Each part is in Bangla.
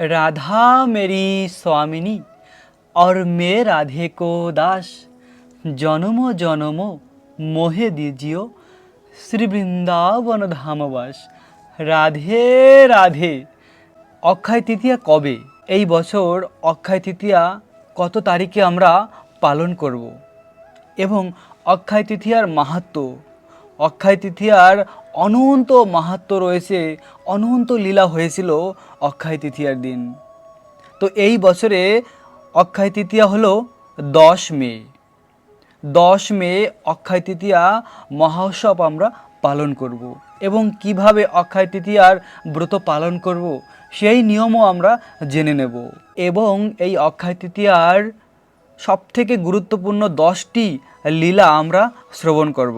राधा मेरी स्वामिनी और मैं राधे को दास জনম জনম মোহে দিজিও শ্রী বৃন্দাবন ধামবাস রাধে রাধে অক্ষয় তৃতীয়া কবে এই বছর অক্ষয় তৃতীয়া কত তারিখে আমরা পালন করব এবং অক্ষয় তৃতীয়ার মাহাত্ম অক্ষয় তৃতীয়ার অনন্ত মাহাত্ম রয়েছে, অনন্ত লীলা হয়েছিল অক্ষয় তৃতীয়ার দিন। তো এই বছরে অক্ষয় তৃতীয়া হলো দশ মে। দশ মে অক্ষয় তৃতীয়া মহোৎসব আমরা পালন করব এবং কীভাবে অক্ষয় তৃতীয়ার ব্রত পালন করব সেই নিয়মও আমরা জেনে নেব। এবং এই অক্ষয় তৃতীয়ার সবথেকে গুরুত্বপূর্ণ দশটি লীলা আমরা শ্রবণ করব।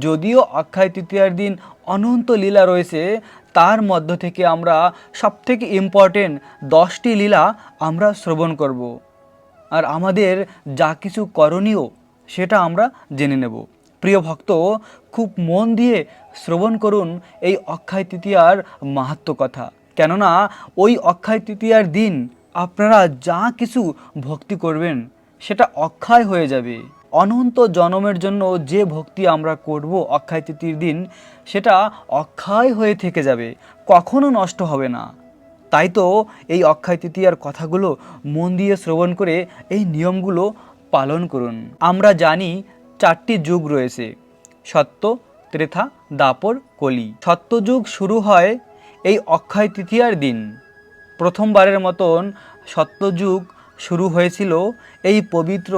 যদিও অক্ষয় তৃতীয়ার দিন অনন্ত লীলা রয়েছে, তার মধ্য থেকে আমরা সবথেকে ইম্পর্টেন্ট দশটি লীলা আমরা শ্রবণ করব। আর আমাদের যা কিছু করণীয়, সেটা আমরা জেনে নেব। প্রিয় ভক্ত, খুব মন দিয়ে শ্রবণ করুন এই অক্ষয় তৃতীয়ার মাহাত্ম কথা। কেননা, ওই অক্ষয় তৃতীয়ার দিন আপনারা যা কিছু ভক্তি করবেন, সেটা অক্ষয় হয়ে যাবে। অনন্ত জনমের জন্য যে ভক্তি আমরা করব অক্ষয় তৃতীয় দিন, সেটা অক্ষয় হয়ে থেকে যাবে, কখনো নষ্ট হবে না। তাই তো এই অক্ষয় তৃতীয়ার কথাগুলো মন দিয়ে শ্রবণ করে এই নিয়মগুলো পালন করুন। আমরা জানি চারটি যুগ রয়েছে, সত্য, ত্রেথা, দাপর, কলি। সত্যযুগ শুরু হয় এই অক্ষয় তৃতীয়ার দিন। প্রথমবারের মতন সত্যযুগ শুরু হয়েছিল এই পবিত্র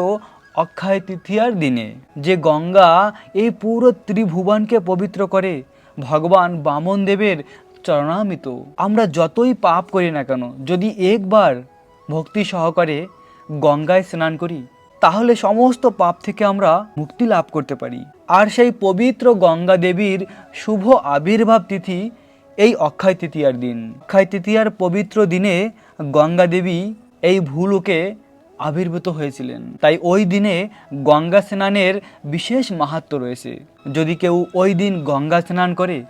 অক্ষয় তৃতীয়ার দিনে, যে গঙ্গা এই পুরো ত্রিভুবনকে পবিত্র করে, ভগবান বামন দেবের চরণামিত। আমরা যতই পাপ করি না কেন, যদি একবার ভক্তি সহকারে গঙ্গায় স্নান করি, তাহলে সমস্ত পাপ থেকে আমরা মুক্তি লাভ করতে পারি। আর সেই পবিত্র গঙ্গা দেবীর শুভ আবির্ভাব তিথি এই অক্ষয় তৃতীয়ার দিন। অক্ষয় তৃতীয়ার পবিত্র দিনে গঙ্গা দেবী এই ভূলোকে আবির্ভূত হয়েছিলেন। তাই ওই দিনে গঙ্গা স্নানের বিশেষ মাহাত্ম রয়েছে। যদি কেউ ওই দিন গঙ্গা স্নান করে,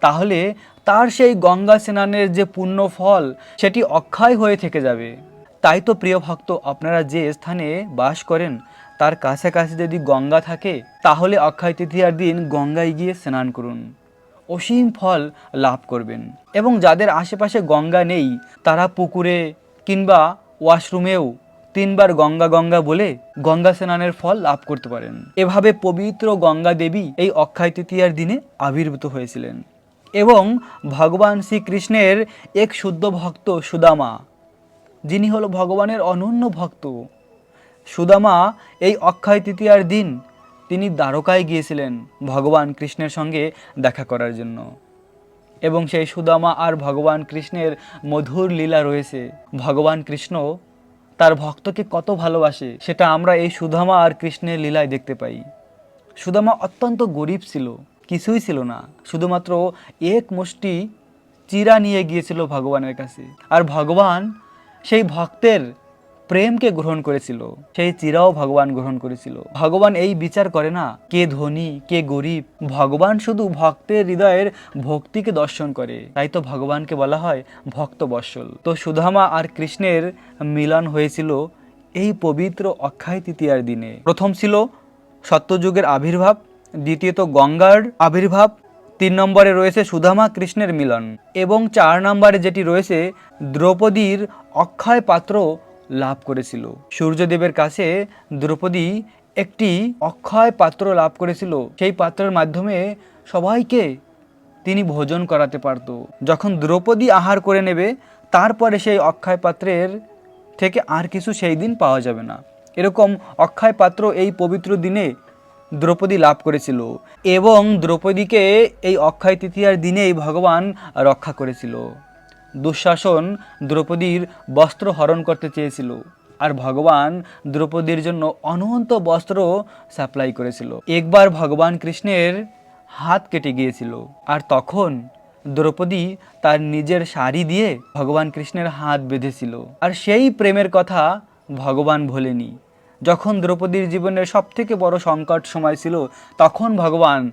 তাহলে তার সেই গঙ্গা স্নানের যে পুণ্য ফল, সেটি অক্ষয় হয়ে থেকে যাবে। তাই তো প্রিয় ভক্ত, আপনারা যে স্থানে বাস করেন, তার কাছাকাছি যদি গঙ্গা থাকে, তাহলে অক্ষয় তৃতীয়ার দিন গঙ্গায় গিয়ে স্নান করুন। অসীম ফল লাভ করবেন। এবং যাদের আশেপাশে গঙ্গা নেই, তারা পুকুরে কিংবা ওয়াশরুমেও তিনবার গঙ্গা গঙ্গা বলে গঙ্গা স্নানের ফল লাভ করতে পারেন। এভাবে পবিত্র গঙ্গা দেবী এই অক্ষয় তৃতীয়ার দিনে আবির্ভূত হয়েছিলেন। এবং ভগবান শ্রীকৃষ্ণের এক শুদ্ধ ভক্ত সুদামা, যিনি হলো ভগবানের অনন্য ভক্ত। সুদামা এই অক্ষয় তৃতীয়ার দিন তিনি দ্বারকায় গিয়েছিলেন ভগবান কৃষ্ণের সঙ্গে দেখা করার জন্য। এবং সেই সুদামা আর ভগবান কৃষ্ণের মধুর লীলা রয়েছে। ভগবান কৃষ্ণ তার ভক্তকে কত ভালোবাসে, সেটা আমরা এই সুধামা আর কৃষ্ণের লীলায় দেখতে পাই। সুধামা অত্যন্ত গরিব ছিল, কিছুই ছিল না। শুধুমাত্র এক মুষ্টি চিরা নিয়ে গিয়েছিল ভগবানের কাছে। আর ভগবান সেই ভক্তের প্রেমকে গ্রহণ করেছিল, সেই চিরাও ভগবান গ্রহণ করেছিল। ভগবান এই বিচার করে না, কে ধনী, কে গরিব। ভগবান শুধু ভক্তের হৃদয়ের ভক্তিকে দর্শন করে। তাই তো ভগবানকে বলা হয় ভক্ত বৎসল। তো সুধামা আর কৃষ্ণের মিলন হয়েছিল এই পবিত্র অক্ষয় তৃতীয়ার দিনে। প্রথম ছিল সত্যযুগের আবির্ভাব, দ্বিতীয়ত গঙ্গার আবির্ভাব, তিন নম্বরে রয়েছে সুধামা কৃষ্ণের মিলন। এবং চার নম্বরে যেটি রয়েছে, দ্রৌপদীর অক্ষয় পাত্র লাভ করেছিল। সূর্যদেবের কাছে দ্রৌপদী একটি অক্ষয় পাত্র লাভ করেছিল। সেই পাত্রের মাধ্যমে সবাইকে তিনি ভোজন করাতে পারত। যখন দ্রৌপদী আহার করে নেবে, তারপরে সেই অক্ষয় পাত্রের থেকে আর কিছু সেই দিন পাওয়া যাবে না। এরকম অক্ষয় পাত্র এই পবিত্র দিনে দ্রৌপদী লাভ করেছিল এবং দ্রৌপদীকে এই অক্ষয় তৃতীয়ার দিনেই ভগবান রক্ষা করেছিল। দুঃশাসন দ্রৌপদীর বস্ত্র হরণ করতে চেয়েছিল আর ভগবান দ্রৌপদীর জন্য অনন্ত বস্ত্র সাপ্লাই করেছিল। একবার ভগবান কৃষ্ণের হাত কেটে গিয়েছিল আর তখন দ্রৌপদী তার নিজের শাড়ি দিয়ে ভগবান কৃষ্ণের হাত বেঁধেছিল। আর সেই প্রেমের কথা ভগবান ভোলেনি। যখন দ্রৌপদীর জীবনের সবথেকে বড় সংকট সময় ছিল, তখন ভগবান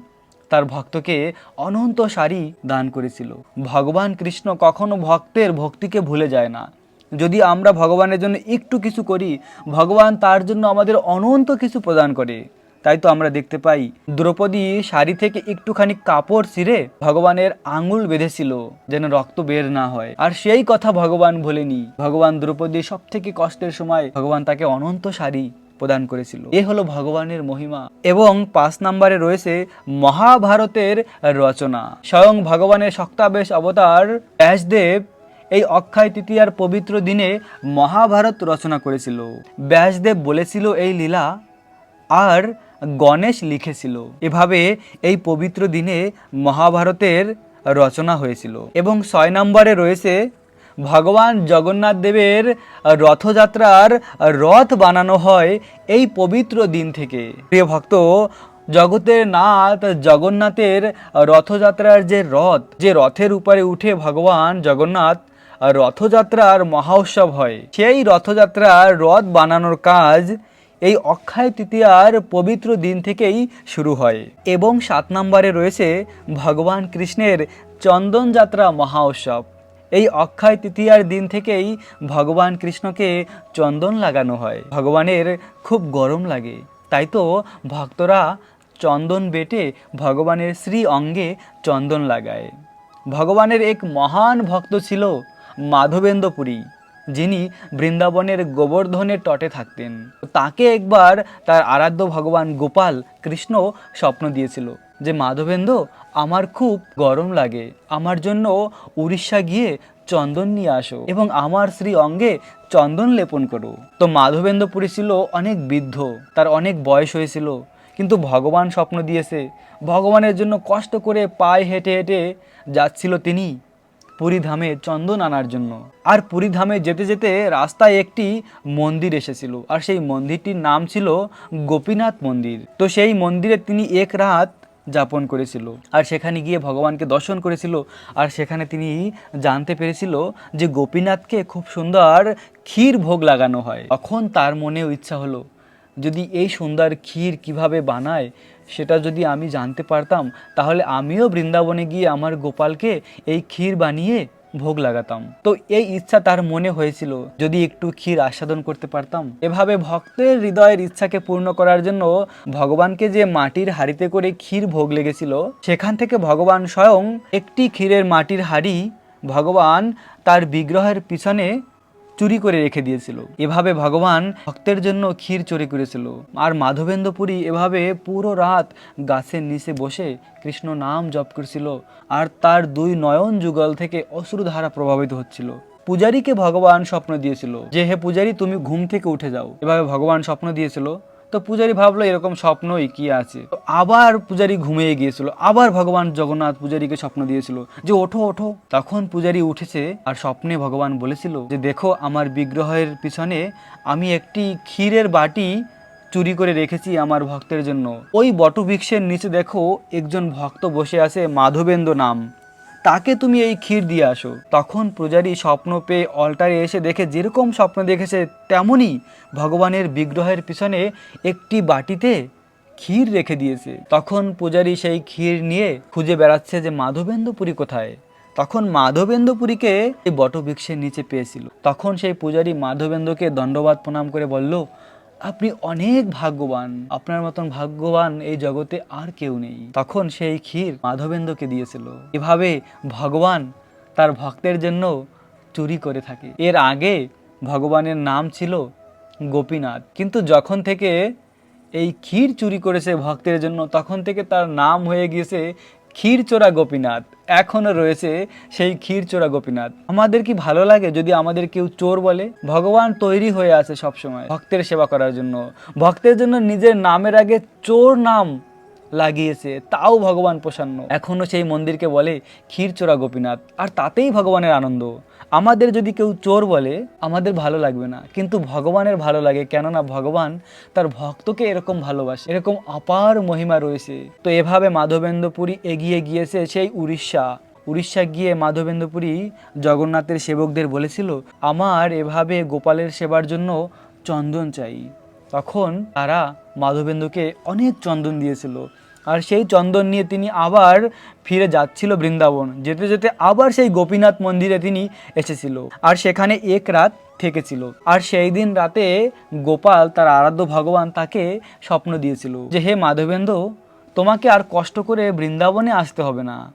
তার ভক্তকে অনন্ত শাড়ি দান করেছিল। ভগবান কৃষ্ণ কখনো ভক্তের ভক্তিকে ভুলে যায় না। যদি আমরা ভগবানের জন্য একটু কিছু করি, ভগবান তার জন্য আমাদের অনন্ত কিছু প্রদান করে। তাই তো আমরা দেখতে পাই, দ্রৌপদী শাড়ি থেকে একটুখানি কাপড় ছিঁড়ে ভগবানের আঙুল বেঁধেছিল, যেন রক্ত বের না হয়। আর সেই কথা ভগবান ভোলেনি। ভগবান দ্রৌপদী সব থেকে কষ্টের সময় ভগবান তাকে অনন্ত শাড়ি প্রদান করেছিল। এ হলো ভগবানের মহিমা এবং পাঁচ নম্বরে রয়েছে মহাভারতের রচনা। স্বয়ং ভগবানের শক্তাবেশ অবতার ব্যাসদেব এই অক্ষয় তৃতীয়ার পবিত্র দিনে মহাভারত রচনা করেছিল। ব্যাসদেব বলেছিল এই লীলা আর গণেশ লিখেছিল। এভাবে এই পবিত্র দিনে মহাভারতের রচনা হয়েছিল। এবং ছয় নম্বরে রয়েছে ভগবান জগন্নাথ দেবের রথযাত্রার রথ বানানো হয় এই পবিত্র দিন থেকে। প্রিয় ভক্ত, জগতের নাথ জগন্নাথের রথযাত্রার যে রথ, যে রথের উপরে উঠে ভগবান জগন্নাথ রথযাত্রার মহোৎসব হয়। সেই রথযাত্রার রথ বানানোর কাজ এই অক্ষয় তৃতীয়ার পবিত্র দিন থেকেই শুরু হয় এবং সাত নম্বরে রয়েছে ভগবান কৃষ্ণের চন্দন যাত্রা মহা উৎসব এই অক্ষয় তৃতীয়ার দিন থেকেই ভগবান কৃষ্ণকে চন্দন লাগানো হয়। ভগবানের খুব গরম লাগে। তাই তো ভক্তরা চন্দন বেটে ভগবানের শ্রী অঙ্গে চন্দন লাগায়। ভগবানের এক মহান ভক্ত ছিল মাধবেন্দ্রপুরী, যিনি বৃন্দাবনের গোবর্ধনের তটে থাকতেন। তাকে একবার তার আরাধ্য ভগবান গোপাল কৃষ্ণ স্বপ্ন দিয়েছিল। যে মাধবেন্দ্র, আমার খুব গরম লাগে। আমার জন্য উড়িষ্যা গিয়ে চন্দন নিয়ে আসো এবং আমার শ্রী অঙ্গে চন্দন লেপন করো। তো মাধবেন্দ্রপুরী ছিল অনেক বৃদ্ধ, তার অনেক বয়স হয়েছিল, কিন্তু ভগবান স্বপ্ন দিয়েছে। ভগবানের জন্য কষ্ট করে পায়ে হেঁটে হেঁটে যাচ্ছিল তিনি পুরীধামে চন্দন আনার জন্য। আর পুরীধামে যেতে যেতে রাস্তায় একটি মন্দির এসেছিল, আর সেই মন্দিরটির নাম ছিল গোপীনাথ মন্দির। তো সেই মন্দিরে তিনি এক রাত যাপন করেছিল। আর সেখানে গিয়ে ভগবানকে দর্শন করেছিল। আর সেখানে তিনি জানতে পেরেছিল যে গোপীনাথকে খুব সুন্দর ক্ষীর ভোগ লাগানো হয়। তখন তার মনেও ইচ্ছা হলো, যদি এই সুন্দর ক্ষীর কীভাবে বানায়, সেটা যদি আমি জানতে পারতাম, তাহলে আমিও বৃন্দাবনে গিয়ে আমার গোপালকে এই ক্ষীর বানিয়ে ভোগ লাগাতাম। তো এই ইচ্ছা তার মনে হয়েছিল, যদি একটু ক্ষীর আস্বাদন করতে পারতাম। এভাবে ভক্তের হৃদয়ের ইচ্ছাকে পূর্ণ করার জন্য ভগবানকে যে মাটির হাড়িতে করে ক্ষীর ভোগ লেগেছিল, সেখান থেকে ভগবান স্বয়ং একটি ক্ষীরের মাটির হাড়ি ভগবান তার বিগ্রহের পিছনে চুরি করে রেখে দিয়েছিল। এভাবে ভগবান ভক্তের জন্য ক্ষীর চুরি করেছিল। আর মাধবেন্দ্রপুরী এভাবে পুরো রাত গাছের নিচে বসে কৃষ্ণ নাম জপ করছিল আর তার দুই নয়ন যুগল থেকে অশ্রুধারা প্রভাবিত হচ্ছিল। পূজারীকে ভগবান স্বপ্ন দিয়েছিল যে, হে পূজারী, তুমি ঘুম থেকে উঠে যাও। এভাবে ভগবান স্বপ্ন দিয়েছিল। তো পূজারী ভাবলো, এরকম স্বপ্নই কি আছে? তো আবার পূজারী ঘুমিয়ে গিয়েছিল। আবার ভগবান জগন্নাথ পূজারীকে স্বপ্ন দিয়েছিল যে, ওঠো ওঠো। তখন পূজারী উঠেছে আর স্বপ্নে ভগবান বলেছিল যে, দেখো, আমার বিগ্রহের পিছনে আমি একটি ক্ষীরের বাটি চুরি করে রেখেছি আমার ভক্তের জন্য। ওই বটু বটবৃক্ষের নিচে দেখো, একজন ভক্ত বসে আছে মাধবেন্দ্র নাম। তাকে তুমি এই ক্ষীর দিয়ে আসো। তখন পূজারী স্বপ্ন পেয়ে অল্টারে এসে দেখে যেরকম স্বপ্ন দেখেছে তেমনই ভগবানের বিগ্রহের পিছনে একটি বাটিতে ক্ষীর রেখে দিয়েছে। তখন পূজারী সেই ক্ষীর নিয়ে খুঁজে বেড়াচ্ছে যে মাধবেন্দ্রপুরী কোথায়। তখন মাধবেন্দ্রপুরীকে এই বটবৃক্ষের নিচে পেয়েছিল। তখন সেই পূজারী মাধবেন্দ্রকে দণ্ডবাদ প্রণাম করে বলল আপনি অনেক ভাগ্যবান। আপনার মতন ভাগ্যবান এই জগতে আর কেউ নেই। তখন সেই ক্ষীর মাধবেন্দ্রকে দিয়েছিল। এভাবে ভগবান তার ভক্তের জন্য চুরি করে থাকে। এর আগে ভগবানের নাম ছিল গোপীনাথ। কিন্তু যখন থেকে এই ক্ষীর চুরি করেছে ভক্তের জন্য, তখন থেকে তার নাম হয়ে গিয়েছে ক্ষীরচোরা গোপীনাথ। এখনও রয়েছে সেই ক্ষীরচোরা গোপীনাথ। আমাদের কি ভালো লাগে যদি আমাদের কেউ চোর বলে? ভগবান তৈরি হয়ে আছে সব সময় ভক্তের সেবা করার জন্য। ভক্তের জন্য নিজের নামের আগে চোর নাম লাগিয়েছে, তাও ভগবান প্রসন্ন। এখনও সেই মন্দিরকে বলে ক্ষীরচোরা গোপীনাথ। আর তাতেই ভগবানের আনন্দ। আমাদের যদি কেউ চোর বলে, আমাদের ভালো লাগবে না। কিন্তু ভগবানের ভালো লাগে, কেননা ভগবান তার ভক্তকে এরকম ভালোবাসে। এরকম অপার মহিমা রয়েছে। তো এভাবে মাধবেন্দ্রপুরী এগিয়ে গিয়েছে সেই উড়িষ্যা। উড়িষ্যা গিয়ে মাধবেন্দ্রপুরী জগন্নাথের সেবকদের বলেছিল, আমার এভাবে গোপালের সেবার জন্য চন্দন চাই। তখন তারা মাধবেন্দ্রকে অনেক চন্দন দিয়েছিল। আর সেই চন্দন নিয়ে তিনি আবার ফিরে যাচ্ছিল বৃন্দাবন। যেতে যেতে আবার সেই গোপীনাথ মন্দিরে তিনি এসেছিল আর সেখানে এক রাত থেকেছিল। আর সেই দিন রাতে গোপাল, তার আরাধ্য ভগবান তাকে স্বপ্ন দিয়েছিল যে, হে মাধবেন্দ্র, তোমাকে আর কষ্ট করে বৃন্দাবনে আসতে হবে না।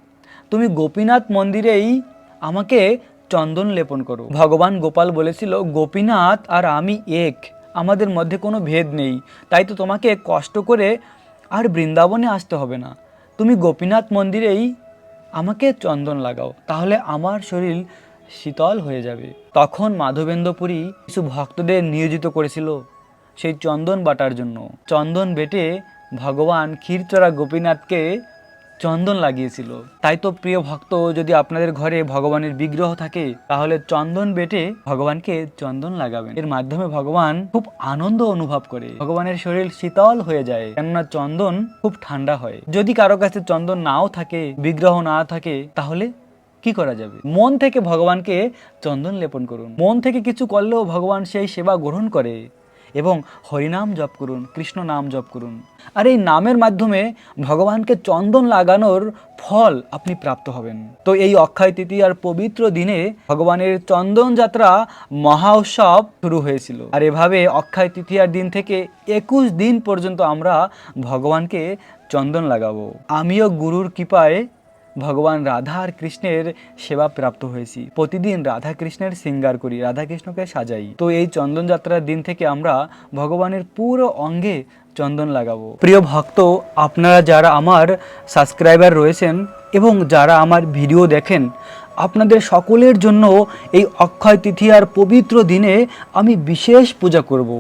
তুমি গোপীনাথ মন্দিরেই আমাকে চন্দন লেপন করো। ভগবান গোপাল বলেছিল, গোপীনাথ আর আমি এক। আমাদের মধ্যে কোনো ভেদ নেই। তাই তো তোমাকে কষ্ট করে আর বৃন্দাবনে আসতে হবে না। তুমি গোপীনাথ মন্দিরেই আমাকে চন্দন লাগাও, তাহলে আমার শরীর শীতল হয়ে যাবে। তখন মাধবেন্দ্রপুরী কিছু ভক্তদের নিয়োজিত করেছিল সেই চন্দন বাটার জন্য। চন্দন বেটে ভগবান ক্ষীরচড়া গোপীনাথকে চন্দন লাগিয়েছিল। তাই তো প্রিয় ভক্ত, যদি আপনাদের ঘরে ভগবানের বিগ্রহ থাকে, তাহলে চন্দন বেটে ভগবানকে চন্দন লাগাবেন। এর মাধ্যমে ভগবান খুব আনন্দ অনুভব করে। ভগবানের শরীর শীতল হয়ে যায়, কেননা চন্দন খুব ঠান্ডা হয়। যদি কারও কাছে চন্দন নাও থাকে, বিগ্রহ না থাকে, তাহলে কি করা যাবে? মন থেকে ভগবানকে চন্দন লেপন করুন। মন থেকে কিছু করলেও ভগবান সেই সেবা গ্রহণ করে। এবং হরিনাম জপ করুন, কৃষ্ণ নাম জপ করুন। আর এই নামের মাধ্যমে ভগবানকে চন্দন লাগানোর ফল আপনি প্রাপ্ত হবেন। তো এই অক্ষয় তৃতীয়ার পবিত্র দিনে ভগবানের চন্দন যাত্রা মহা উৎসব শুরু হয়েছিল। আর এভাবে অক্ষয় তৃতীয়ার দিন থেকে একুশ দিন পর্যন্ত আমরা ভগবানকে চন্দন লাগাবো। আমিও গুরুর কৃপায় ভগবান রাধা আর কৃষ্ণের সেবা প্রাপ্ত হয়েছি। প্রতিদিন রাধা কৃষ্ণের সিঙ্গার করি, রাধা কৃষ্ণকে সাজাই। তো এই চন্দন যাত্রার দিন থেকে আমরা ভগবানের পুরো অঙ্গে চন্দন লাগাবো। প্রিয় ভক্ত, আপনারা যারা আমার সাবস্ক্রাইবার রয়েছেন এবং যারা আমার ভিডিও দেখেন, আপনাদের সকলের জন্য এই অক্ষয় তিথি আর পবিত্র দিনে আমি বিশেষ পূজা করব।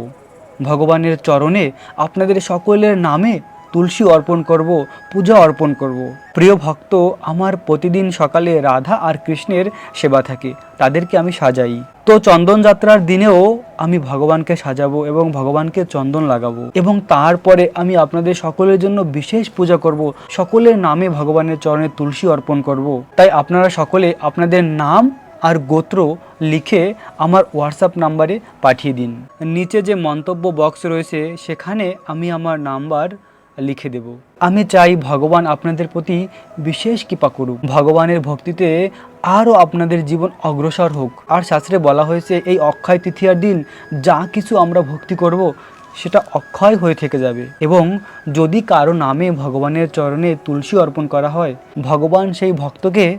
ভগবানের চরণে আপনাদের সকলের নামে তুলসী অর্পণ করব, পূজা অর্পণ করব। প্রিয় ভক্ত, আমার প্রতিদিন সকালে রাধা আর কৃষ্ণের সেবা থাকে, তাদেরকে আমি সাজাই। তো চন্দন যাত্রার দিনেও আমি ভগবানকে সাজাবো এবং ভগবানকে চন্দন লাগাবো এবং তারপরে আমি আপনাদের সকলের জন্য বিশেষ পূজা করব, সকলের নামে ভগবানের চরণে তুলসী অর্পণ করব। তাই আপনারা সকলে আপনাদের নাম আর গোত্র লিখে আমার হোয়াটসঅ্যাপ নাম্বারে পাঠিয়ে দিন। নিচে যে মন্তব্য বক্স রয়েছে, সেখানে আমি আমার নাম্বার লিখে দেব। আমি চাই ভগবান আপনাদের প্রতি বিশেষ কৃপা করুক। ভগবানের ভক্তিতে আরও আপনাদের জীবন অগ্রসর হোক। আর শাস্ত্রে বলা হয়েছে, এই অক্ষয় তৃতীয়ার দিন যা কিছু আমরা ভক্তি করব, সেটা অক্ষয় হয়ে থেকে যাবে। এবং যদি কারও নামে ভগবানের চরণে তুলসী অর্পণ করা হয়, ভগবান সেই ভক্তকে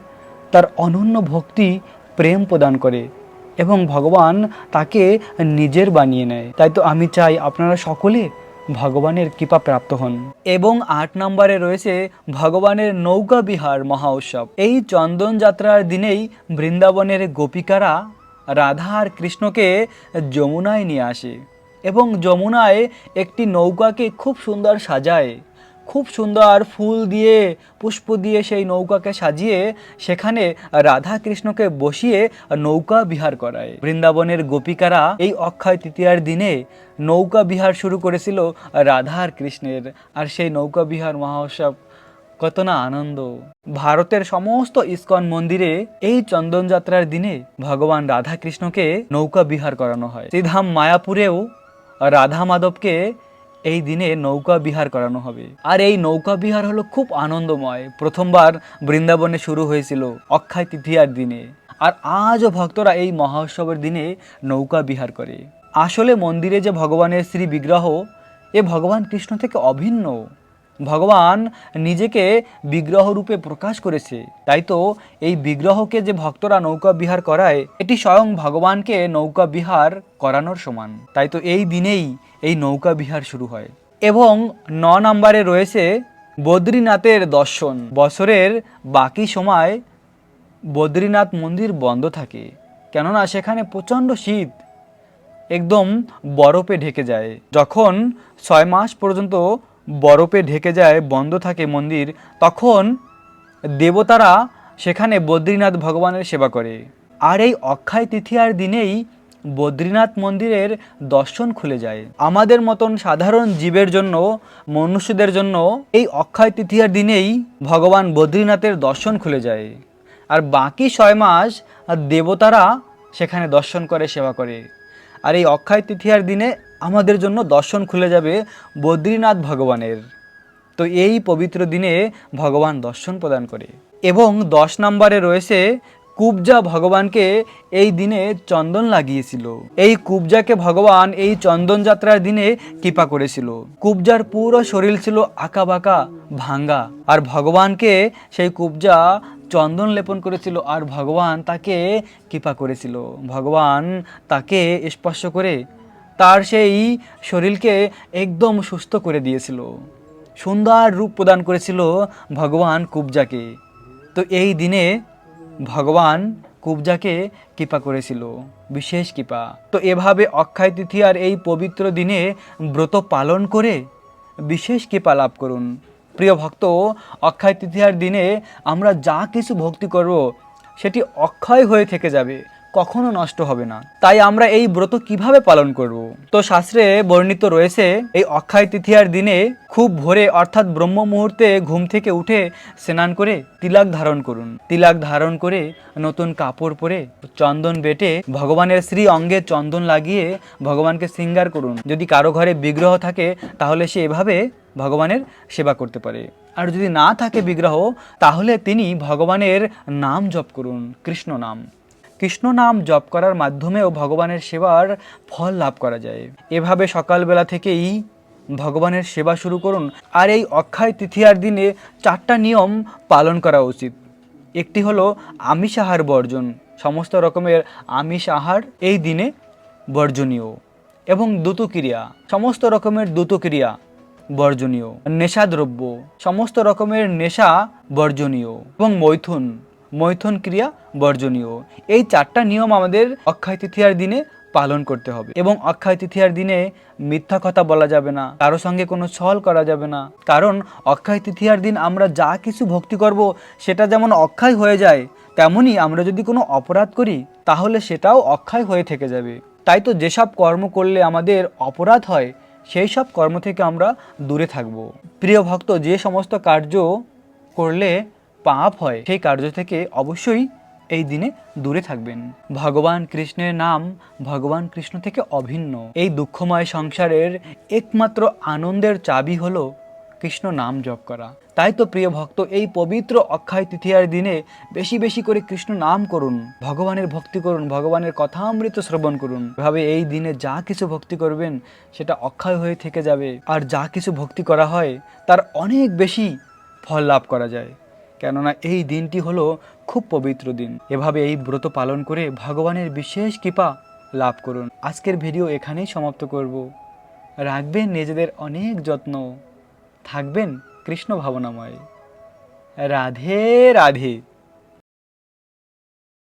তার অনন্য ভক্তি, প্রেম প্রদান করে এবং ভগবান তাকে নিজের বানিয়ে নেয়। তাই তো আমি চাই আপনারা সকলে ভগবানের কৃপা প্রাপ্ত হন। এবং আট নম্বরে রয়েছে ভগবানের নৌকা বিহার মহা উৎসব। এই চন্দন যাত্রার দিনেই বৃন্দাবনের গোপিকারা রাধা আর কৃষ্ণকে যমুনায় নিয়ে আসে এবং যমুনায় একটি নৌকাকে খুব সুন্দর সাজায়। খুব সুন্দর ফুল দিয়ে, পুষ্প দিয়ে সেই নৌকাকে সাজিয়ে সেখানে রাধা কৃষ্ণকে বসিয়ে নৌকা বিহার করায়। বৃন্দাবনের গোপিকারা এই অক্ষয় তৃতীয়ার দিনে নৌকা বিহার শুরু করেছিল রাধা আর কৃষ্ণের আর সেই নৌকা বিহার মহোৎসব কত না আনন্দ। ভারতের সমস্ত ইস্কন মন্দিরে এই চন্দন যাত্রার দিনে ভগবান রাধা কৃষ্ণকে নৌকা বিহার করানো হয়। শ্রীধাম মায়াপুরেও রাধা মাধবকে এই দিনে নৌকা বিহার করানো হবে। আর এই নৌকা বিহার হলো খুব আনন্দময়। প্রথমবার বৃন্দাবনে শুরু হয়েছিল অক্ষয় তিথিয়ার দিনে। আর আজও ভক্তরা এই মহোৎসবের দিনে নৌকা বিহার করে। আসলে মন্দিরে যে ভগবানের শ্রী বিগ্রহ এ ভগবান কৃষ্ণ থেকে অভিন্ন। ভগবান নিজেকে বিগ্রহ রূপে প্রকাশ করেছে। তাই তো এই বিগ্রহকে যে ভক্তরা নৌকা বিহার করায়, এটি স্বয়ং ভগবানকে নৌকা বিহার করানোর সমান। তাই তো এই দিনেই এই নৌকা বিহার শুরু হয়। এবং ন নম্বরে রয়েছে বদ্রীনাথের দর্শন। বছরের বাকি সময় বদ্রীনাথ মন্দির বন্ধ থাকে, কেননা সেখানে প্রচণ্ড শীত একদম বরফে ঢেকে যায়। যখন ছয় মাস পর্যন্ত বরফে ঢেকে যায়, বন্ধ থাকে মন্দির, তখন দেবতারা সেখানে বদ্রীনাথ ভগবানের সেবা করে। আর এই অক্ষয় তৃতীয়ার দিনেই বদ্রীনাথ মন্দিরের দর্শন খুলে যায়। আমাদের মতন সাধারণ জীবের জন্য, মনুষ্যদের জন্য এই অক্ষয় তৃতীয়ার দিনেই ভগবান বদ্রীনাথের দর্শন খুলে যায়। আর বাকি ছয় মাস দেবতারা সেখানে দর্শন করে, সেবা করে। আর এই অক্ষয় তৃতীয়ার দিনে আমাদের জন্য দর্শন খুলে যাবে বদ্রীনাথ ভগবানের। তো এই পবিত্র দিনে ভগবান দর্শন প্রদান করে। এবং দশ নম্বরে রয়েছে, কুবজা ভগবানকে এই দিনে চন্দন লাগিয়েছিল। এই কুবজাকে ভগবান এই চন্দন যাত্রার দিনে কৃপা করেছিল। কুবজার পুরো শরীর ছিল আঁকা বাঁকা, ভাঙ্গা। আর ভগবানকে সেই কুবজা চন্দন লেপন করেছিল আর ভগবান তাকে কৃপা করেছিল। ভগবান তাকে স্পর্শ করে তার সেই শরীরকে একদম সুস্থ করে দিয়েছিল। সুন্দর রূপ প্রদান করেছিল ভগবান কুবজাকে। তো এই দিনে ভগবান কুবজাকে কৃপা করেছিল, বিশেষ কৃপা। তো এভাবে অক্ষয় তিথি আর এই পবিত্র দিনে ব্রত পালন করে বিশেষ কৃপা লাভ করুন। প্রিয় ভক্ত, অক্ষয় তৃতীয়ার দিনে আমরা যা কিছু ভক্তি করব, সেটি অক্ষয় হয়ে থেকে যাবে। কখনো নষ্ট হবে না। তাই আমরা এই ব্রত কীভাবে পালন করব? তো শাস্ত্রে বর্ণিত রয়েছে, এই অক্ষয় তৃতীয়ার দিনে খুব ভোরে অর্থাৎ ব্রহ্ম মুহূর্তে ঘুম থেকে উঠে স্নান করে তিলাক ধারণ করুন। তিলাক ধারণ করে নতুন কাপড় পরে চন্দন বেটে ভগবানের শ্রী অঙ্গে চন্দন লাগিয়ে ভগবানকে শৃঙ্গার করুন। যদি কারও ঘরে বিগ্রহ থাকে, তাহলে সে এভাবে ভগবানের সেবা করতে পারে। আর যদি না থাকে বিগ্রহ, তাহলে তিনি ভগবানের নাম জপ করুন, কৃষ্ণ নাম। কৃষ্ণ নাম জপ করার মাধ্যমেও ভগবানের সেবার ফল লাভ করা যায়। এভাবে সকালবেলা থেকেই ভগবানের সেবা শুরু করুন আর এই অক্ষয় তৃতীয়ার দিনে চারটা নিয়ম পালন করা উচিত। একটি হলো আমিষ আহার বর্জন, সমস্ত রকমের আমিষ আহার এই দিনে বর্জনীয়। এবং দ্রুতক্রিয়া, সমস্ত রকমের দ্রুতক্রিয়া বর্জনীয়। নেশাদ্রব্য, সমস্ত রকমের নেশা বর্জনীয়। এবং মৈথুন মৈথুন ক্রিয়া বর্জনীয়। এই চারটা নিয়ম আমাদের অক্ষয় তৃতীয়ার দিনে পালন করতে হবে এবং অক্ষয় তৃতীয়ার দিনে মিথ্যা কথা বলা যাবে না, কারও সঙ্গে কোনো ছল করা যাবে না। কারণ অক্ষয় তৃতীয়ার দিন আমরা যা কিছু ভক্তি করব, সেটা যেমন অক্ষয় হয়ে যায় তেমনই আমরা যদি কোনো অপরাধ করি, তাহলে সেটাও অক্ষয় হয়ে থেকে যাবে। তাই তো যেসব কর্ম করলে আমাদের অপরাধ হয়, সেই সব কর্ম থেকে আমরা দূরে থাকব। প্রিয় ভক্ত, যে সমস্ত কার্য করলে পাপ হয়, সেই কার্য থেকে অবশ্যই এই দিনে দূরে থাকবেন। ভগবান কৃষ্ণের নাম ভগবান কৃষ্ণ থেকে অভিন্ন। এই দুঃখময় সংসারের একমাত্র আনন্দের চাবি হলো কৃষ্ণ নাম জপ করা। তাই তো প্রিয় ভক্ত, এই পবিত্র অক্ষয় তৃতীয়ার দিনে বেশি বেশি করে কৃষ্ণ নাম করুন, ভগবানের ভক্তি করুন, ভগবানের কথামৃত শ্রবণ করুন। ভাবে এই দিনে যা কিছু ভক্তি করবেন, সেটা অক্ষয় হয়ে থেকে যাবে। আর যা কিছু ভক্তি করা হয়, তার অনেক বেশি ফল লাভ করা যায়। কেননা এই দিনটি হলো খুব পবিত্র দিন। এভাবে এই ব্রত পালন করে ভগবানের বিশেষ কৃপা লাভ করুন। আজকের ভিডিও এখানেই সমাপ্ত করব। রাখবেন নিজেদের অনেক যত্ন। থাকবেন কৃষ্ণ ভাবনাময়। রাধে রাধে।